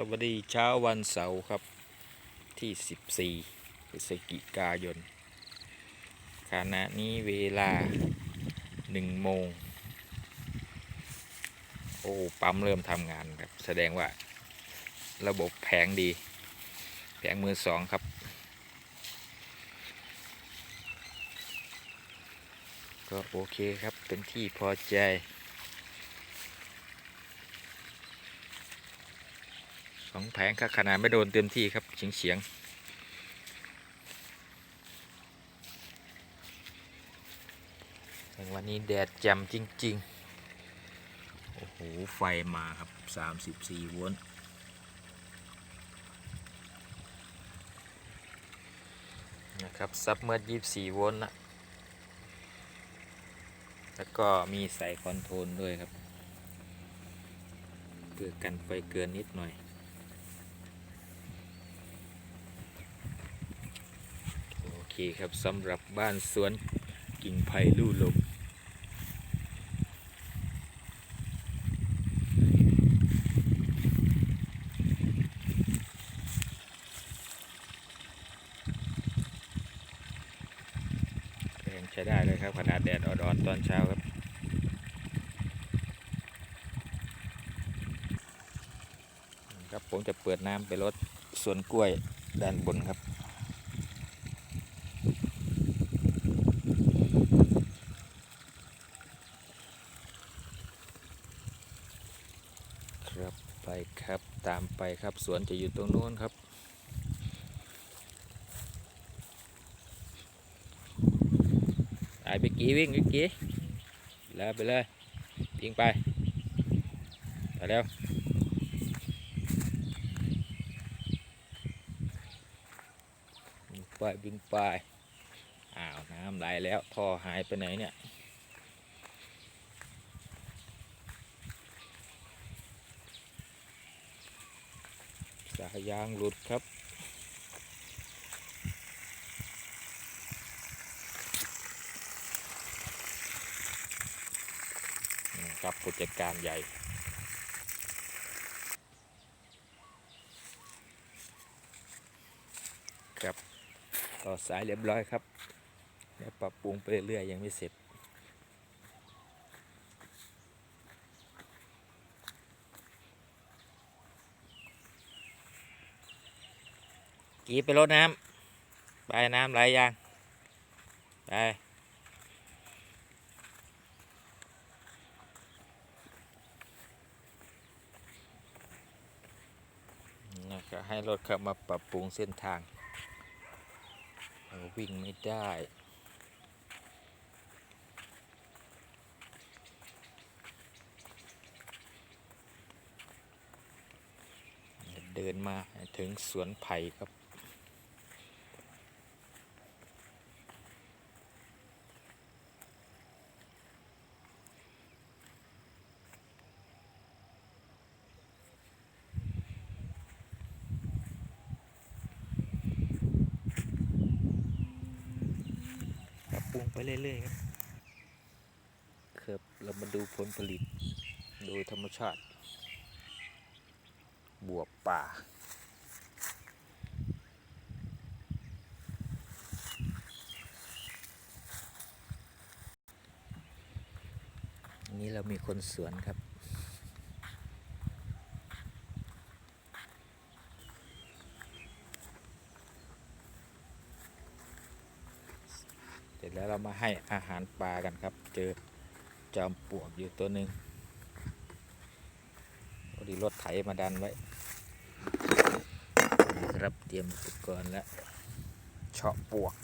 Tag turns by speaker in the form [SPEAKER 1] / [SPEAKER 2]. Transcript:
[SPEAKER 1] สวัสดีเช้าวันเสาร์ครับที่ 14พฤศจิกายน ขณะนี้เวลา 1 โมง โอ้ ปั๊มเริ่มทำงานครับ แสดงว่าระบบแผงดี แผงมือสองครับ ก็โอเคครับเป็นที่พอใจ ส องแผงครับขนาดไม่โดนเต็มที่ครับเฉียงเฉียงๆวันนี้แดดแจ่มจริง ๆ โอ้โห ไฟมาครับ34โวลต์นะครับ ซับเมอร์24โวลต์นะแล้วก็มีใส่คอนโทรลด้วยครับ เพื่อกันไฟเกินนิดหน่อย โอเคครับสำหรับบ้านสวนกิ่งไผ่ลู่ลมก็ยังใช้ได้เลยครับขนาดแดดอ่อนๆตอนเช้าครับครับผมจะเปิดน้ำไปรดสวนกล้วยด้านบนครับ ครับไปครับตามไปครับสวนจะอยู่ตรงนู้นครับไปไปกี้วิ่งไปกี้แล้วไปเลยวิ่งไปไปแล้ววิ่งไปวิ่งไปอ้าวน้ำไหลแล้วท่อหายไปไหนเนี่ย สายยางหลุดครับ ครับผู้จัดการใหญ่ครับต่อสายเรียบร้อยครับเดี๋ยวปรับปรุงไปเรื่อยๆยังไม่เสร็จ กีไปรดน้ำไปน้ำไหลยังไปนะครับให้รถขับมาปรับปรุงเส้นทาง วิ่งไม่ได้เดินมาถึงสวนไผ่ครับ ไปเรื่อยๆครับครับเรามาดูผลผลิต โดยธรรมชาติ บวบป่า นี่เรามีคนสวนครับ เสร็จแล้วเรามาให้อาหารปลากันครับ เจอจอมปลวกอยู่ตัวหนึ่งพอดีรถไถมาดันไว้ครับเตรียมอุปกรณ์แล้วเฉาะปลวก